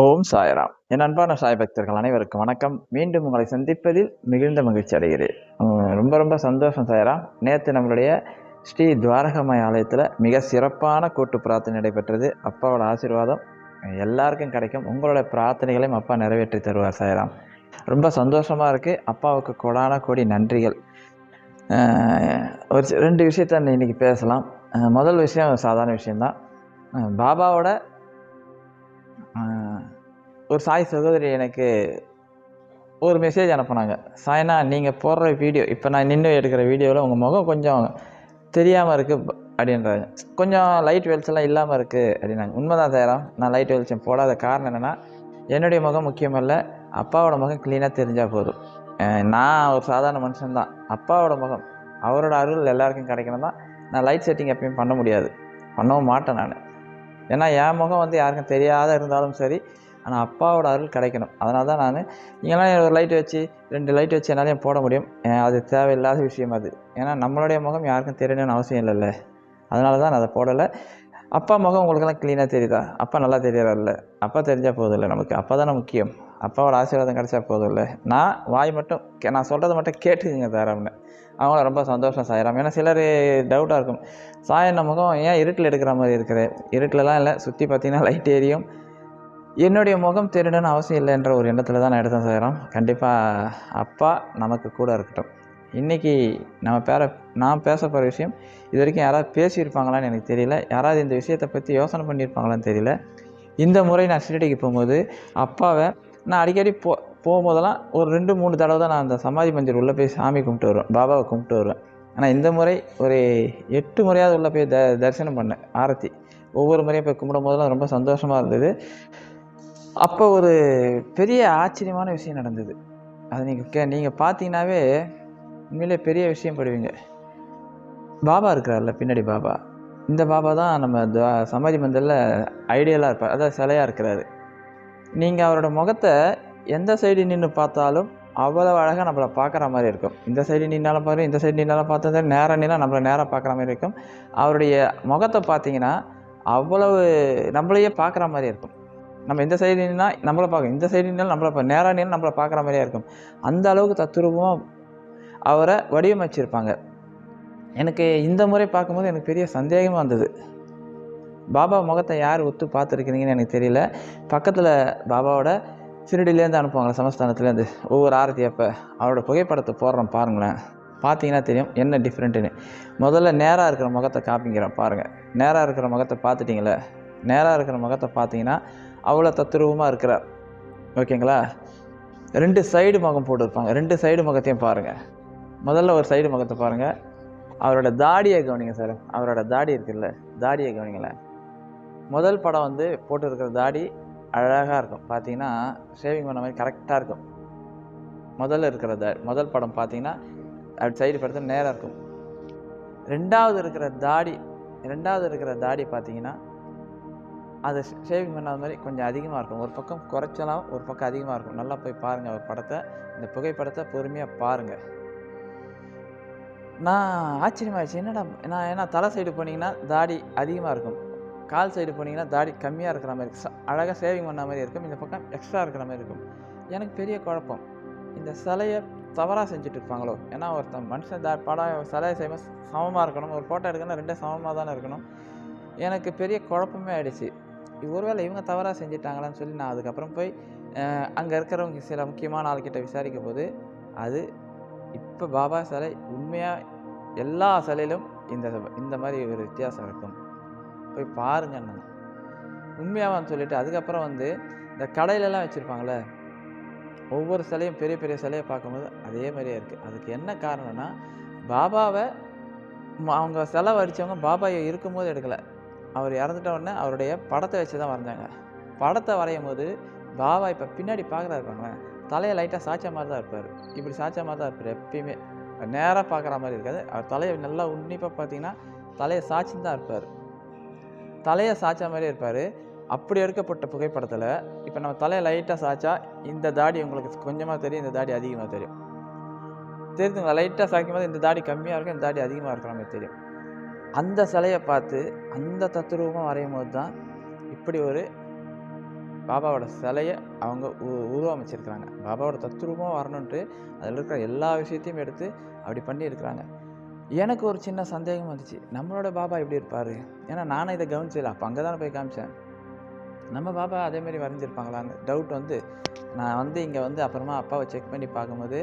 ஓம் சாய்ராம். என் அன்பான சாய் பக்தர்கள் அனைவருக்கும் வணக்கம். மீண்டும் உங்களை சந்திப்பதில் மிகுந்த மகிழ்ச்சி அடைகிறேன். ரொம்ப ரொம்ப சந்தோஷம் சாய்ராம். நேற்று நம்மளுடைய ஸ்ரீ துவாரகமய ஆலயத்தில் மிக சிறப்பான கூட்டு பிரார்த்தனை நடைபெற்றது. அப்பாவோட ஆசீர்வாதம் எல்லாருக்கும் கிடைக்கும். உங்களோட பிரார்த்தனைகளையும் அப்பா நிறைவேற்றி தருவார் சாய்ராம். ரொம்ப சந்தோஷமாக இருக்குது அப்பாவுக்கு கொடான கோடி நன்றிகள். ஒரு ரெண்டு விஷயத்த இன்றைக்கி பேசலாம். முதல் விஷயம் சாதாரண விஷயந்தான் பாபாவோட ஒரு சாய் சகோதரி எனக்கு ஒரு மெசேஜ் அனுப்புனாங்க. சாய்னா நீங்கள் போடுற வீடியோ இப்போ நான் நின்று எடுக்கிற வீடியோவில் உங்கள் முகம் கொஞ்சம் தெரியாமல் இருக்குது அப்படின்றாங்க. கொஞ்சம் லைட் வெளிச்சம்லாம் இல்லாமல் இருக்குது அப்படின்னாங்க. உண்மைதான் சேரம் நான் லைட் வெளிச்சம் போடாத காரணம் என்னென்னா என்னுடைய முகம் முக்கியமல்ல அப்பாவோட முகம் க்ளீனாக தெரிஞ்சால் போதும். நான் ஒரு சாதாரண மனுஷன்தான் அப்பாவோட முகம் அவரோட அருள் எல்லாருக்கும் கிடைக்கணும் தான். நான் லைட் செட்டிங் எப்பயும் பண்ண முடியாது. பண்ணவும் மாட்டேன் நான். ஏன்னா என் முகம் வந்து யாருக்கும் தெரியாத இருந்தாலும் சரி ஆனால் அப்பாவோட அருள் கிடைக்கணும். அதனால தான் நான் நீங்களாம் ஒரு லைட் வச்சு ரெண்டு லைட் வச்சு என்னாலையும் போட முடியும். அது தேவையில்லாத விஷயம் அது. ஏன்னா நம்மளுடைய முகம் யாருக்கும் தெரியணும்னு அவசியம் இல்லைல்ல. அதனால தான் நான் அதை போடலை. அப்பா முகம் உங்களுக்கெல்லாம் க்ளீனாக தெரியுதா? அப்பா நல்லா தெரியறதில்ல அப்பா தெரிஞ்சால் போதும் இல்லை நமக்கு. அப்பா தானே முக்கியம். அப்பாவோட ஆசீர்வாதம் கிடைச்சா போதும் இல்லை நான் வாய் மட்டும் கே- நான் சொல்கிறத மட்டும் கேட்டுக்குங்க தாராம்னு அவங்கள ரொம்ப சந்தோஷம் சாயிராம். ஏன்னா சிலர் டவுட்டாக இருக்கும். சாயன முகம் ஏன் இருட்டில் எடுக்கிற மாதிரி இருக்குது? இருட்டிலலாம் இல்லை. சுற்றி பார்த்தீங்கன்னா லைட் எரியும் என்னுடைய முகம் தெரியணும்னு அவசியம் இல்லைன்ற ஒரு எண்ணத்தில் தான் நான் எடுத்தேன் சாயிரம் கண்டிப்பாக அப்பா நமக்கு கூட இருக்கட்டும். இன்றைக்கி நம்ம பேர நான் பேச போகிற விஷயம் இது வரைக்கும் யாராவது பேசியிருப்பாங்களான்னு எனக்கு தெரியல. யாராவது இந்த விஷயத்தை பற்றி யோசனை பண்ணியிருப்பாங்களான்னு தெரியல. இந்த முறை நான் ஷிரடிக்கு போகும்போது அப்பாவை நான் அடிக்கடி போ போகும்போதெல்லாம் ஒரு ரெண்டு மூணு தடவை தான் நான் அந்த சமாதி மஞ்சள் உள்ளே போய் சாமி கும்பிட்டு வருவேன். பாபாவை கும்பிட்டு வருவேன். ஆனால் இந்த முறை ஒரு எட்டு முறையாவது உள்ளே போய் த தரிசனம் பண்ணேன். ஆரத்தி. ஒவ்வொரு முறையும் போய் கும்பிடும் போதெல்லாம் ரொம்ப சந்தோஷமாக இருந்தது. அப்போ ஒரு பெரிய ஆச்சரியமான விஷயம் நடந்தது. அது நீங்கள் கே நீங்கள் பார்த்தீங்கன்னாவே உண்மையிலே பெரிய விஷயம் படுவீங்க. பாபா இருக்கிறார்ல பின்னாடி பாபா. இந்த பாபா தான் நம்ம துவா- சமாதி மந்திரில் ஐடியலாக இருப்பார். அதாவது சிலையாக இருக்கிறாரு. நீங்கள் அவரோட முகத்தை எந்த சைடு நின்று பார்த்தாலும் அவ்வளோ அழகாக நம்மளை பார்க்குற மாதிரி இருக்கும். இந்த சைடு நின்னாலும் பாரு இந்த சைடு நின்னாலும் பார்த்தா நேராக நின்னா நம்மளை நேராக பார்க்குற மாதிரி இருக்கும். அவருடைய முகத்தை பார்த்தீங்கன்னா அவ்வளவு நம்மளையே பார்க்குற மாதிரி இருக்கும். நம்ம இந்த சைடு நின்னா நம்மளை பார்க்க இந்த சைடு நின்னாலும் நம்மளை பா நேராக நின்று நம்மளை பார்க்குற மாதிரியே இருக்கும். அந்த அளவுக்கு தத்துரூபமாக அவரை வடிவமைச்சிருப்பாங்க. எனக்கு இந்த முறை பார்க்கும்போது எனக்கு பெரிய சந்தேகமாக இருந்தது. பாபா முகத்தை யார் ஒத்து பார்த்துருக்கிறீங்கன்னு எனக்கு தெரியல. பக்கத்தில் பாபாவோட சிறுடிலேருந்து அனுப்புவாங்களே சமஸ்தானத்துலேருந்து ஒவ்வொரு ஆரத்தி அப்போ அவரோட புகைப்படத்தை போடுறோம் பாருங்களேன். பார்த்தீங்கன்னா தெரியும் என்ன டிஃப்ரெண்ட்டுன்னு முதல்ல நேராக இருக்கிற முகத்தை காப்பிங்கிறேன் பாருங்கள் நேராக இருக்கிற முகத்தை பார்த்துட்டிங்களே? நேராக இருக்கிற முகத்தை பார்த்தீங்கன்னா அவ்வளோ தத்துருவமாக இருக்கிறார். ஓகேங்களா? ரெண்டு சைடு முகம் போட்டிருப்பாங்க. ரெண்டு சைடு முகத்தையும் பாருங்கள் முதல்ல ஒரு சைடு முகத்தை பாருங்கள் அவரோட தாடியை கவனிங்க சார். அவரோட தாடி இருக்குல்ல? தாடியை கவனிங்களேன் முதல் படம் வந்து போட்டு இருக்கிற தாடி அழகாக இருக்கும். பார்த்தீங்கன்னா ஷேவிங் பண்ண மாதிரி கரெக்டாக இருக்கும். முதல்ல இருக்கிற தாடி முதல் படம் பார்த்தீங்கன்னா அப்படி சைடு படுத்து நேராக இருக்கும். ரெண்டாவது இருக்கிற தாடி ரெண்டாவது இருக்கிற தாடி பார்த்தீங்கன்னா அது ஷேவிங் பண்ணாத மாதிரி கொஞ்சம் அதிகமாக இருக்கும். ஒரு பக்கம் குறைச்சலாம் ஒரு பக்கம் அதிகமாக இருக்கும். நல்லா போய் பாருங்கள் அவர் படத்தை. இந்த புகைப்படத்தை பொறுமையாக பாருங்கள் நான் ஆச்சரியமாயிடுச்சு. என்னடா நான் ஏன்னா தலை சைடு போனீங்கன்னா தாடி அதிகமாக இருக்கும். கால் சைடு போனீங்கன்னா தாடி கம்மியாக இருக்கிற மாதிரி இருக்கும். அழகாக சேவிங் பண்ண மாதிரி இருக்கும். இந்த பக்கம் எக்ஸ்ட்ரா இருக்கிற மாதிரி இருக்கும். எனக்கு பெரிய குழப்பம். இந்த சிலையை தவறாக செஞ்சுட்டு இருப்பாங்களோ? ஏன்னா ஒருத்தன் மனுஷன் தா படம் சிலையை செய்யும்போது சமமாக இருக்கணும். ஒரு ஃபோட்டோ எடுக்கணும் ரெண்டும் சமமாக தானே இருக்கணும். எனக்கு பெரிய குழப்பமே ஆயிடுச்சு. ஒருவேளை இவங்க தவறாக செஞ்சிட்டாங்களான்னு சொல்லி நான் அதுக்கப்புறம் போய் அங்கே இருக்கிறவங்க சில முக்கியமான ஆள்கிட்ட விசாரிக்கும் போது அது இப்போ பாபா சிலை உண்மையாக எல்லா சிலையிலும் இந்த இந்த மாதிரி ஒரு வித்தியாசம் இருக்கும். போய் பாருங்க நான் உண்மையாவான்னு சொல்லிட்டு அதுக்கப்புறம் வந்து இந்த கடையிலலாம் வச்சுருப்பாங்களே ஒவ்வொரு சிலையும் பெரிய பெரிய சிலையை பார்க்கும்போது அதே மாதிரியே இருக்குது அதுக்கு என்ன காரணம்னா பாபாவை அவங்க சிலை வடித்தவங்க பாபா இருக்கும்போது எடுக்கலை. அவர் இறந்துட்ட உடனே அவருடைய படத்தை வச்சு தான் வரைஞ்சாங்க. படத்தை வரையும் போது பாபா இப்போ பின்னாடி பார்க்குறாரு பாருங்களேன் தலையை லைட்டாக சாய்ச்ச மாதிரி தான் இருப்பார். இப்படி சாய்ச்ச மாதிரி தான் இருப்பார் எப்பயுமே. நேராக பார்க்குற மாதிரி இருக்காது. அவர் தலையை நல்லா உன்னிப்பாக பார்த்தீங்கன்னா தலையை சாய்ச்சின்னு தான் இருப்பார். தலையை சாய்ச்ச மாதிரியே இருப்பார். அப்படி எடுக்கப்பட்ட புகைப்படத்தில் இப்போ நம்ம தலையை லைட்டாக சாய்ச்சா இந்த தாடி உங்களுக்கு கொஞ்சமாக தெரியும். இந்த தாடி அதிகமாக தெரியும். தெரியுதுங்களா லைட்டாக சாய்க்கும் போது இந்த தாடி கம்மியாக இருக்கும் இந்த தாடி அதிகமாக இருக்கிற மாதிரி தெரியும். அந்த சிலையை பார்த்து அந்த தத்துரூபமாக வரையும் போது தான் இப்படி ஒரு பாபாவோட சிலையை அவங்க உ உருவமைச்சிருக்கிறாங்க. பாபாவோட தத்ரூபமாக வரணுன்ட்டு அதில் இருக்கிற எல்லா விஷயத்தையும் எடுத்து அப்படி பண்ணி இருக்கிறாங்க எனக்கு ஒரு சின்ன சந்தேகம் வந்துச்சு. நம்மளோட பாபா எப்படி இருப்பார்? ஏன்னா நானும் இதை கவனிச்சல அப்போ அங்கே தானே போய் காமிச்சேன். நம்ம பாபா அதேமாரி வரைஞ்சிருப்பாங்களான்னு டவுட் வந்து நான் வந்து இங்கே வந்து அப்புறமா அப்பாவை செக் பண்ணி பார்க்கும்போது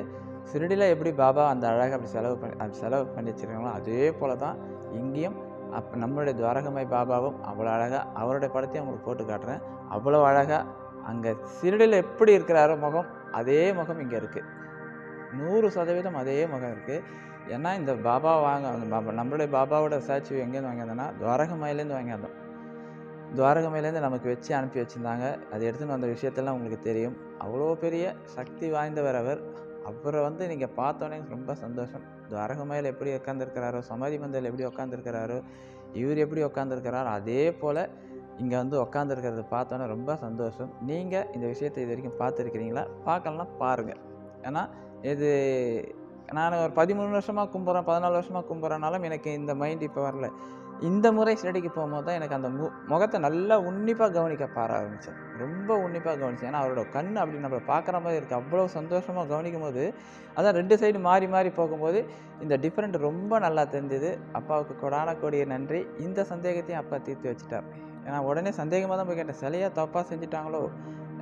சிறுடியில் எப்படி பாபா அந்த அழகாக அப்படி செலவு பண்ணி அப்படி செலவு பண்ணி வச்சுருக்காங்களோ அதே போல தான் இங்கேயும் அப்போ நம்மளுடைய துவாரகமாய் பாபாவும் அவ்வளோ அழகாக அவருடைய படத்தையும் உங்களுக்கு போட்டு காட்டுறேன். அவ்வளோ அழகாக அங்கே சிறுடியில் எப்படி இருக்கிறாரோ முகம் அதே முகம் இங்கே இருக்குது நூறு சதவீதம் அதே முகம் இருக்குது ஏன்னா இந்த பாபா வாங்க அந்த பாபா நம்மளுடைய பாபாவோட சாட்சி எங்கேருந்து வாங்கியிருந்தோன்னா துவாரகமாயிலேருந்து வாங்கியிருந்தோம் துவாரகமையிலேருந்து நமக்கு வச்சு அனுப்பி வச்சுருந்தாங்க. அது எடுத்துன்னு வந்த விஷயத்தெல்லாம் உங்களுக்கு தெரியும். அவ்வளோ பெரிய சக்தி வாய்ந்தவர் அவர். அவரை வந்து நீங்கள் பார்த்தோன்னே ரொம்ப சந்தோஷம். துவாரகமையில் எப்படி உட்காந்துருக்கிறாரோ சமாதி மந்தையில் எப்படி உட்காந்துருக்கிறாரோ இவர் எப்படி உட்காந்துருக்கிறாரோ அதே போல் இங்கே வந்து உட்காந்துருக்கிறது பார்த்தோன்னே ரொம்ப சந்தோஷம். நீங்கள் இந்த விஷயத்தை இது வரைக்கும் பார்த்துருக்கிறீங்களா? பார்க்கலாம் பாருங்கள் ஏன்னா இது நான் ஒரு பதிமூணு வருஷமாக கும்பிட்றேன் பதினாலு வருஷமாக கும்பிட்றனாலும் எனக்கு இந்த மைண்ட் இப்போ வரல. இந்த முறை ஸ்டடிக்கு போகும்போது தான் எனக்கு அந்த மு முகத்தை நல்லா உன்னிப்பாக கவனிக்க பார ஆரம்பித்தேன் ரொம்ப உன்னிப்பாக கவனிச்சேன். ஏன்னா அவரோட கண் அப்படி நம்ம பார்க்குற மாதிரி இருக்குது அவ்வளோ சந்தோஷமாக கவனிக்கும் போது அதான் ரெண்டு சைடு மாறி மாறி போகும்போது இந்த டிஃப்ரெண்ட் ரொம்ப நல்லா தெரிஞ்சுது. அப்பாவுக்கு கொடான கொடிய நன்றி. இந்த சந்தேகத்தையும் அப்பா தீர்த்து வச்சுட்டார். ஏன்னா உடனே சந்தேகமாக தான் போய் கேட்டேன். சிலையாக தப்பாக செஞ்சுட்டாங்களோ?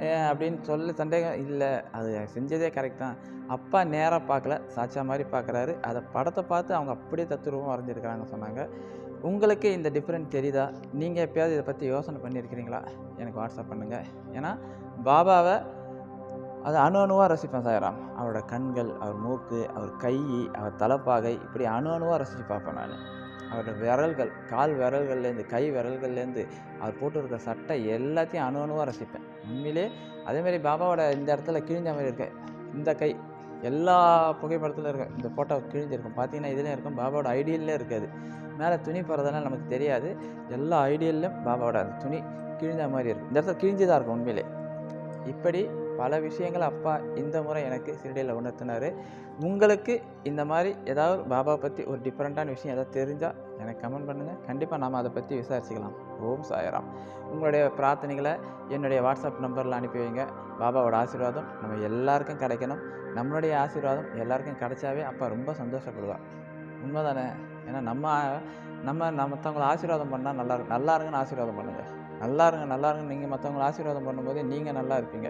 ஏன் அப்படின்னு சொல்லி சந்தேகம் இல்லை. அது செஞ்சதே கரெக்ட் தான். அப்பா நேராக பார்க்கல சாட்சா மாதிரி பார்க்குறாரு அதை படத்தை பார்த்து அவங்க அப்படியே தத்துருவம் வரைஞ்சிருக்கிறாங்க சொன்னாங்க. உங்களுக்கு இந்த டிஃப்ரெண்ட் தெரியுதா? நீங்கள் எப்பயாவது இதை பற்றி யோசனை பண்ணியிருக்கிறீங்களா? எனக்கு வாட்ஸ்அப் பண்ணுங்கள் ஏன்னா பாபாவை அது அணு அணுவாக ரசிப்பேன் சாயராம். அவரோட கண்கள் அவர் மூக்கு அவர் கை அவர் தலைப்பாகை இப்படி அணு அணுவாக ரசித்து பார்ப்பேன் நான். அவரோட விரல்கள் கால் விரல்கள்லேருந்து கை விரல்கள்லேருந்து அவர் போட்டிருக்க சட்டை எல்லாத்தையும் அணு அணுவாக ரசிப்பேன். உண்மையிலே அதேமாரி பாபாவோட இந்த இடத்துல கிழிஞ்ச மாதிரி இருக்க இந்த கை எல்லா புகைப்படத்தில் இருக்கும் இந்த ஃபோட்டோ கிழிஞ்சிருக்கும். பார்த்தீங்கன்னா இதுலேயும் இருக்கும் பாபாவோட ஐடியல்லே இருக்காது. மேலே துணி போகிறதெல்லாம் நமக்கு தெரியாது. எல்லா ஐடியல்லையும் பாபாவோட அந்த துணி கிழிஞ்ச மாதிரி இருக்கும். இந்த இடத்துல கிழிஞ்சு தான் இருக்கும் உண்மையிலே. இப்படி பல விஷயங்கள் அப்பா இந்த முறை எனக்கு சிறுடையில் உணர்த்தினார். உங்களுக்கு இந்த மாதிரி ஏதாவது பாபாவை பற்றி ஒரு டிஃப்ரெண்ட்டான விஷயம் ஏதாவது தெரிஞ்சால் எனக்கு கமெண்ட் பண்ணுங்கள் கண்டிப்பாக நாம் அதை பற்றி விசாரிச்சுக்கலாம். ஓம் சாயராம். உங்களுடைய பிரார்த்தனைகளை என்னுடைய வாட்ஸ்அப் நம்பரில் அனுப்பி வைங்க. பாபாவோட ஆசீர்வாதம் நம்ம எல்லாருக்கும் கிடைக்கணும். நம்மளுடைய ஆசீர்வாதம் எல்லாருக்கும் கிடைச்சாவே அப்பா ரொம்ப சந்தோஷப்படுவார். உண்மைதானே? ஏன்னா நம்ம நம்ம நம்ம மற்றவங்கள ஆசீர்வாதம் பண்ணால் நல்லா நல்லா இருங்கன்னு ஆசீர்வாதம் பண்ணுங்கள் நல்லா இருங்க நல்லா இருங்க நீங்கள் மற்றவங்கள ஆசீர்வாதம் பண்ணும்போது நீங்கள் நல்லா இருப்பீங்க.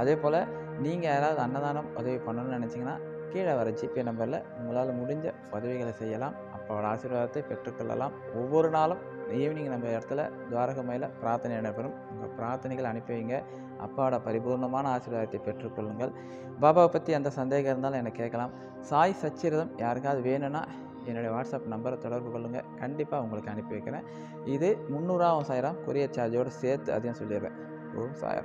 அதே போல் நீங்கள் யாராவது அன்னதானம் உதவி பண்ணணும்னு நினச்சிங்கன்னா கீழே வர ஜிபே நம்பரில் உங்களால் முடிஞ்ச உதவிகளை செய்யலாம். அப்போட ஆசீர்வாதத்தை பெற்றுக்கொள்ளலாம். ஒவ்வொரு நாளும் ஈவினிங் நம்ம இடத்துல துவாரகமையில் பிரார்த்தனை நடைபெறும். உங்கள் பிரார்த்தனைகள் அனுப்பி வைங்க. அப்பாவோட பரிபூர்ணமான ஆசீர்வாதத்தை பெற்றுக்கொள்ளுங்கள். பாபாவை பற்றி எந்த சந்தேகம் இருந்தாலும் எனக்கு கேட்கலாம். சாய் சச்சிரதம் யாருக்காவது வேணும்னா என்னுடைய வாட்ஸ்அப் நம்பரை தொடர்பு கொள்ளுங்கள் கண்டிப்பாக உங்களுக்கு அனுப்பி வைக்கிறேன். இது முந்நூறாவும் சாயிரம். கொரியர் சார்ஜோடு சேர்த்து அதையும் சொல்லிடுறேன். ஓம் சாயிரம்